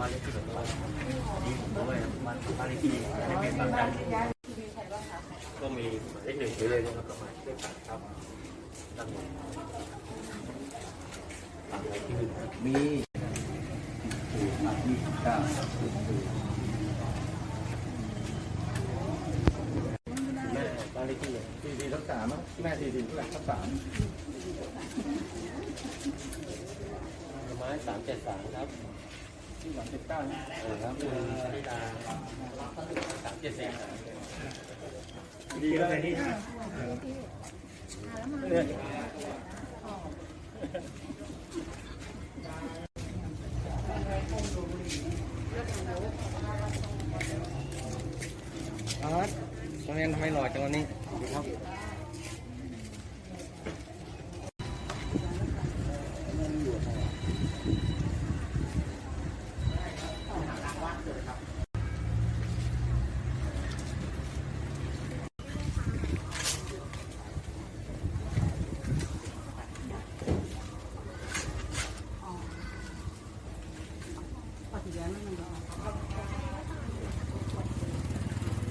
บ้านเลขที่ไม่เป็นบางกันก็มีเลขหนึ่งไปเลยนะครับก็หมายเลขแปดครับตั้งหมดตามรายชื่อนะครับมีสี่พันยี่สิบเก้าแม่บ้านเลขที่สี่สี่ทับสามอะแม่สี่สี่เท่าไหร่ทับสามไม้สามเจ็ดสามครับ ที่สิบเก้านะเออครับคุณชนิดาสามเจ็ดสี่ดีเลยนี่อาร์ตตรงนี้ทำไมหล่อจังวันนี้ครับ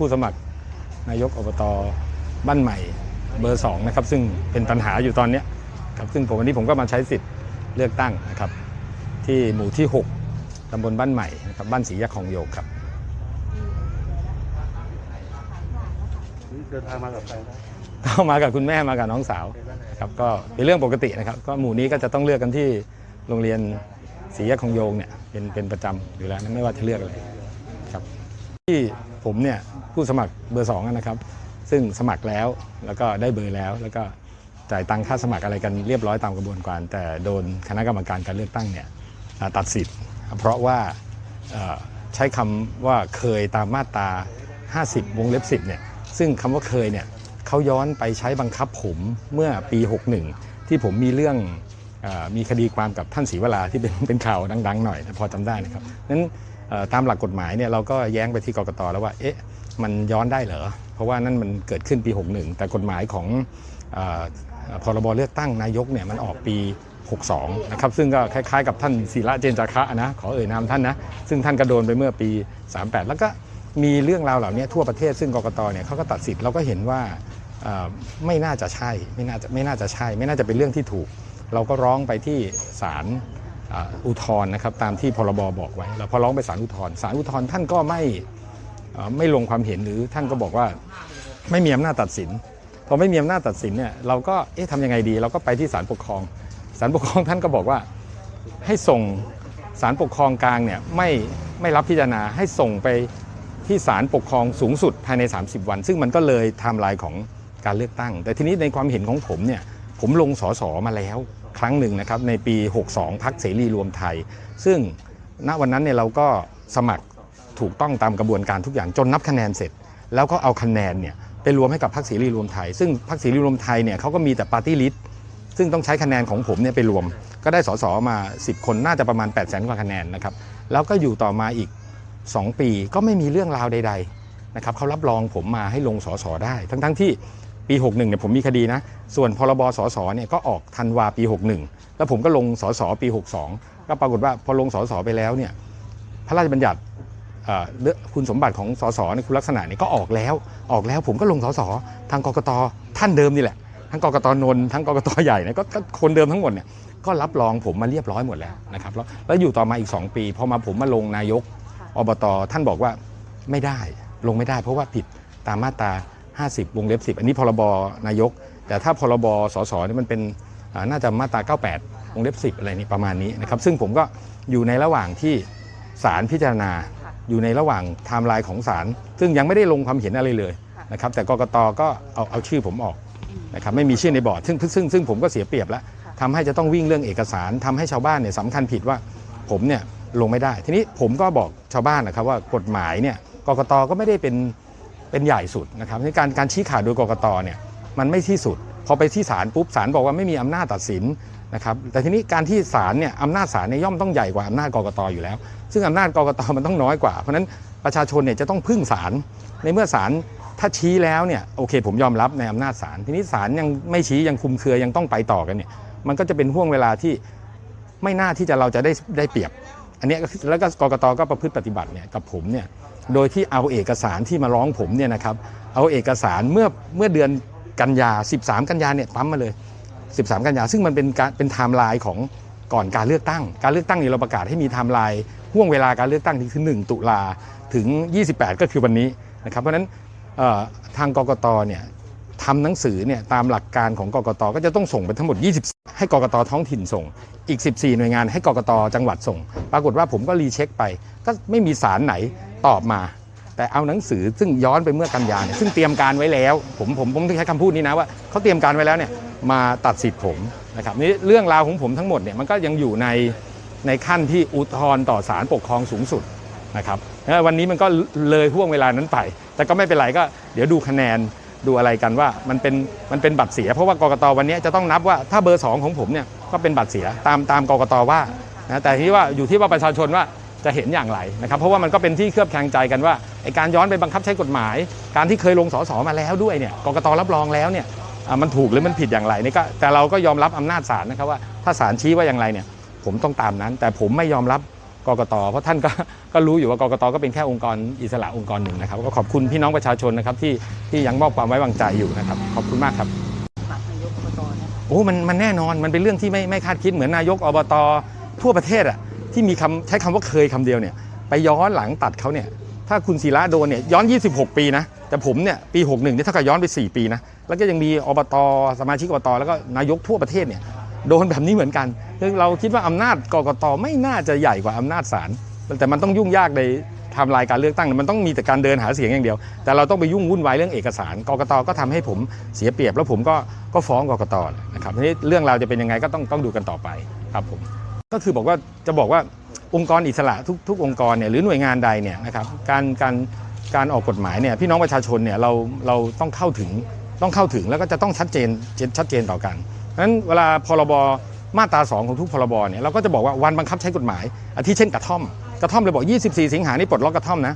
ผู้สมัครนายกอบตบ้านใหม่เบอร์สองนะครับซึ่งเป็นปัญหาอยู่ตอนเนี้ยครับซึ่งผมวันนี้ผมก็มาใช้สิทธิ์เลือกตั้งนะครับ ที่หมู่ที่ 6ตำบลบ้านใหม่นะครับบ้านศรียะของโยกครับเดินทางมากับใครครับก็มากับคุณแม่มากับน้องสาวครับก็เป็นเรื่องปกตินะครับ ก็หมู่นี้ก็จะต้องเลือกกันที่โรงเรียนศรียะของโยงเนี่ยเป็นเป็นประจำอยู่แล้วนะไม่ว่าจะเลือกอะไรครับที่ ผมเนี่ยผู้สมัครเบอร์สองนะครับ ซึ่งสมัครแล้วแล้วก็ได้เบอร์แล้ว แล้วก็จ่ายตังค่าสมัครอะไรกันเรียบร้อยตามกระบวนการ แต่โดนคณะกรรมการการเลือกตั้งเนี่ยตัดสิทธิ์ เพราะว่าใช้คำว่าเคยตามมาตรา 50 วงเล็บ 10 เนี่ยซึ่งคำว่าเคยเนี่ยเขาย้อนไปใช้บังคับผมเมื่อปี 61 ที่ผมมีเรื่องอมีคดีความกับท่านศรีวราที่เป็นเป็นข่าวดัง ๆ หน่อยพอจำได้นะครับนั้น ตามหลักกฎหมายเนี่ยเราก็แย้งไปที่กรกตแล้วว่าเอ๊ะมันย้อนได้เหรอ เพราะว่านั่นมันเกิดขึ้นปี 61 แต่กฎหมายของออพรบเลือกตั้งนายกเนี่ยมันออกปี 62 นะครับ ซึ่งก็คล้ายๆกับท่านศิระเจนจาคะนะขอเอ่ยนามท่านนะ ซึ่งท่านก็โดนไปเมื่อปี 38 แล้วก็มีเรื่องราวเหล่านี้ทั่วประเทศซึ่งกรกตเนี่ยเขาก็ตัดสิทธิ์เราก็เห็นว่าไม่น่าจะใช่ไม่น่าจะไม่น่าจะใช่ ไม่น่าจะเป็นเรื่องที่ถูก เราก็ร้องไปที่ศาล อุทธรณ์นะครับตามที่พรบบอกไว้แล้วพอร้องไปศาลอุทธรณ์ศาลอุทธรณ์ท่านก็ไม่ไม่ลงความเห็นหรือท่านก็บอกว่าไม่มีอำนาจตัดสินพอไม่มีอำนาจตัดสินเนี่ยเราก็เอ๊ะทำยังไงดี เราก็ไปที่ศาลปกครองศาลปกครองท่านก็บอกว่าให้ส่งศาลปกครองกลางเนี่ยไม่ไม่รับพิจารณาให้ส่งไปที่ศาลปกครองสูงสุดภายใน 30 วัน ซึ่งมันก็เลยไทม์ไลน์ของการเลือกตั้ง แต่ทีนี้ในความเห็นของผมเนี่ย ผมลงสอสอมาแล้วครั้งหนึ่งนะครับในปี 62 พักเสรีรวมไทย ซึ่งณวันนั้นเนี่ยเราก็สมัครถูกต้องตามกระบวนการทุกอย่างจนนับคะแนนเสร็จ แล้วก็เอาคะแนนเนี่ยไปรวมให้กับพรรคเสรีรวมไทย ซึ่งพรรคเสรีรวมไทยเนี่ยเขาก็มีแต่ปาร์ตี้ลิสต์ซึ่งต้องใช้คะแนนของผมเนี่ยไปรวม ก็ได้สสมา 10 คนน่าจะประมาณ 8 0 0 0 0 0กว่าคะแนนนะครับแล้วก็อยู่ต่อมาอีก 2 ปีก็ไม่มีเรื่องราวใด ๆนะครับเขารับรองผมมาให้ลงสสได้ ทั้งๆที่ ปี 61เนี่ยผมมีคดีนะ ส่วนพรบสสเนี่ยก็ออกธันวาปี 61 แล้วผมก็ลงสสปี 62 ก็ปรากฏว่าพอลงสสไปแล้วเนี่ยพระราชบัญญัติเอ่อเลืองคุณสมบัติของสสในคุณลักษณะนี้ก็ออกแล้ว ออกแล้วผมก็ลงสสทางกกตท่านเดิมนี่แหละ ทั้งกกตนนท์ทั้งกกตใหญ่เนี่ยก็ก็คนเดิมทั้งหมดเนี่ยก็รับรองผมมาเรียบร้อยหมดแล้วนะครับแล้วแล้วอยู่ต่อมาอีก 2 ปีพอมาผมมาลงนายกอบตท่านบอกว่าไม่ได้ลงไม่ได้ เพราะว่าผิดตามมาตรา 50 วงเล็บ 10 อันนี้พรบนายก แต่ถ้าพรบสสนี่มันเป็นน่าจะมาตรา 98 วงเล็บ 10 อะไรนี่ประมาณนี้นะครับ ซึ่งผมก็อยู่ในระหว่างที่ศาลพิจารณา อยู่ในระหว่างไทม์ไลน์ของศาลซึ่งยังไม่ได้ลงความเห็นอะไรเลยนะครับแต่กกตก็เอาเอาชื่อผมออกนะครับไม่มีชื่อในบอร์ดซึ่งซึ่งซึ่งผมก็เสียเปรียบแล้วทำให้จะต้องวิ่งเรื่องเอกสารทำให้ชาวบ้านเนี่ยสำคัญผิดว่าผมเนี่ยลงไม่ได้ ทีนี้ผมก็บอกชาวบ้านนะครับว่ากฎหมายเนี่ยกกตก็ไม่ได้เป็น เป็นใหญ่สุดนะครับในการการชี้ขาดโดยกกตเนี่ยมันไม่ที่สุด พอไปที่ศาลปุ๊บศาลบอกว่าไม่มีอำนาจตัดสินนะครับแต่ทีนี้การที่ศาลเนี่ยอำนาจศาลเนี่ยย่อมต้องใหญ่กว่าอำนาจกกตอยู่แล้ว ซึ่งอำนาจกกตมันต้องน้อยกว่า เพราะนั้นประชาชนเนี่ยจะต้องพึ่งศาลในเมื่อศาลถ้าชี้แล้วเนี่ยโอเค ผมยอมรับในอำนาจศาลทีนี้ศาลยังไม่ชี้ยังคุมเครือยังต้องไปต่อกันเนี่ยมันก็จะเป็นห่วงเวลาที่ไม่น่าที่จะเราจะได้ได้เปรียบ อันนี้แล้วก็กกตก็ประพฤติปฏิบัติเนี่ยกับผมเนี่ย โดยที่เอาเอกสารที่มาร้องผมเนี่ยนะครับเอาเอกสารเมื่อเมื่อเดือนกันยา 13 กันยาเนี่ยปั๊มมาเลย 13 กันยา ซึ่งมันเป็นการเป็นไทม์ไลน์ของก่อนการเลือกตั้ง การเลือกตั้งเนี่ยเราประกาศให้มีไทม์ไลน์ห่วงเวลาการเลือกตั้งที่คือ 1 ตุลาถึง 28 ก็คือวันนี้นะครับเพราะฉะนั้นทางกกตเนี่ยทำหนังสือเนี่ยตามหลักการของกกตก็จะต้องส่งไปทั้งหมด 20 ให้กกตท้องถิ่นส่ง อีก 14 หน่วยงานให้กกตจังหวัดส่ง ปรากฏว่าผมก็รีเช็คไป ก็ไม่มีสารไหน ตอบมา แต่เอาหนังสือซึ่งย้อนไปเมื่อกันยาเนี่ยซึ่งเตรียมการไว้แล้ว ผมผมผมใช้คำพูดนี้นะว่าเขาเตรียมการไว้แล้วเนี่ยมาตัดสิทธิ์ผมนะครับนี่เรื่องราวของผมทั้งหมดเนี่ยมันก็ยังอยู่ในในขั้นที่อุทธรณ์ต่อศาลปกครองสูงสุดนะครับวันนี้มันก็เลยห่วงเวลานั้นไป แต่ก็ไม่เป็นไรก็เดี๋ยวดูคะแนนดูอะไรกันว่ามันเป็นมันเป็นบัตรเสีย เพราะว่ากรกตวันนี้จะต้องนับว่าถ้าเบอร์สองของผมเนี่ยก็เป็นบัตรเสียตามตามกรกตว่านะแต่ที่ว่าอยู่ที่ว่าประชาชนว่า จะเห็นอย่างไรนะครับ เพราะว่ามันก็เป็นที่เคลือบแคลงใจกันว่าไอการย้อนไปบังคับใช้กฎหมาย การที่เคยลงสสมาแล้วด้วยเนี่ยกกตรับรองแล้วเนี่ยอะมันถูกหรือมันผิดอย่างไรนี่ก็แต่เราก็ยอมรับอำนาจศาลนะครับว่าถ้าศาลชี้ว่าอย่างไรเนี่ยผมต้องตามนั้น แต่ผมไม่ยอมรับกกตเพราะท่านก็ก็รู้อยู่ว่ากกตก็เป็นแค่องค์กรอิสระองค์กรหนึ่งนะครับ ก็ขอบคุณพี่น้องประชาชนนะครับที่ที่ยังมอบความไว้วางใจอยู่นะครับ ขอบคุณมากครับบัตรนายกอบตเนี่ยโอ้มันมันแน่นอนมันเป็นเรื่องที่ไม่ไม่คาดคิดเหมือนนายกอบตทั่วประเทศอะ ที่มีคำใช้คำว่าเคยคำเดียวเนี่ยไปย้อนหลังตัดเขาเนี่ยถ้าคุณศิระโดนเนี่ยย้อน 26 ปีนะแต่ผมเนี่ยปี 61เนี่ยเท่ากับย้อนไป 4 ปีนะแล้วก็ยังมีอบตสมาชิกอบตแล้วก็นายกทั่วประเทศเนี่ยโดนแบบนี้เหมือนกันซึ่งเราคิดว่าอำนาจกกตไม่น่าจะใหญ่กว่าอำนาจศาลแต่มันต้องยุ่งยากในทำลายการเลือกตั้งมันต้องมีแต่การเดินหาเสียงอย่างเดียว แต่เราต้องไปยุ่งวุ่นวายเรื่องเอกสารกรกตก็ทำให้ผมเสียเปรียบ แล้วผมก็ก็ฟ้องกรกตนะครับทีนี้เรื่องราวจะเป็นยังไงก็ต้องต้องดูกันต่อไปครับผม ก็คือบอกว่าจะบอกว่าองค์กรอิสระทุกทุกองค์กรเนี่ยหรือหน่วยงานใดเนี่ยนะครับการการการออกกฎหมายเนี่ยพี่น้องประชาชนเนี่ยเราเราต้องเข้าถึงต้องเข้าถึงแล้วก็จะต้องชัดเจนชัดเจนต่อกันเพราะฉะนั้นเวลาพรบมาตรา 2 ของทุกพรบเนี่ยเราก็จะบอกว่าวันบังคับใช้กฎหมาย อาทิเช่นกระท่อม กระท่อมเลยบอก 24 สิงหานี่ปลดล็อกกระท่อมนะ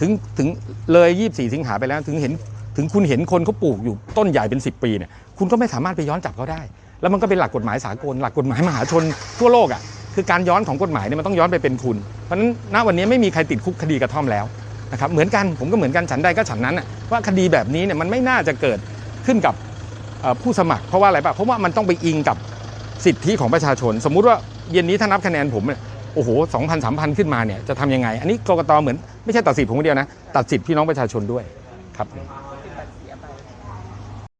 ถึงถึงเลย 24 สิงหาไปแล้วถึงเห็นถึงคุณเห็นคนเขาปลูกอยู่ต้นใหญ่เป็น 10 ปีเนี่ยคุณก็ไม่สามารถไปย้อนจับเขาได้ แล้วมันก็เป็นหลักกฎหมายสากลหลักกฎหมายมหาชนทั่วโลกอะคือการย้อนของกฎหมายเนี่ยมันต้องย้อนไปเป็นคุณ เพราะฉะนั้นณวันนี้ไม่มีใครติดคุกคดีกระท่อมแล้วนะครับเหมือนกันผมก็เหมือนกันฉันใดก็ฉันนั้นน่ะว่าคดีแบบนี้เนี่ยมันไม่น่าจะเกิดขึ้นกับผู้สมัครเพราะว่าอะไรปะเพราะว่ามันต้องไปอิงกับสิทธิของประชาชน สมมุติว่าเย็นนี้ถ้านับคะแนนผมเนี่ยโอ้โหสองพันสามพันขึ้นมาเนี่ยจะทำยังไง อันนี้กรกตเหมือนไม่ใช่ตัดสิทธิผมคนเดียวนะ ตัดสิทธิพี่น้องประชาชนด้วยครับ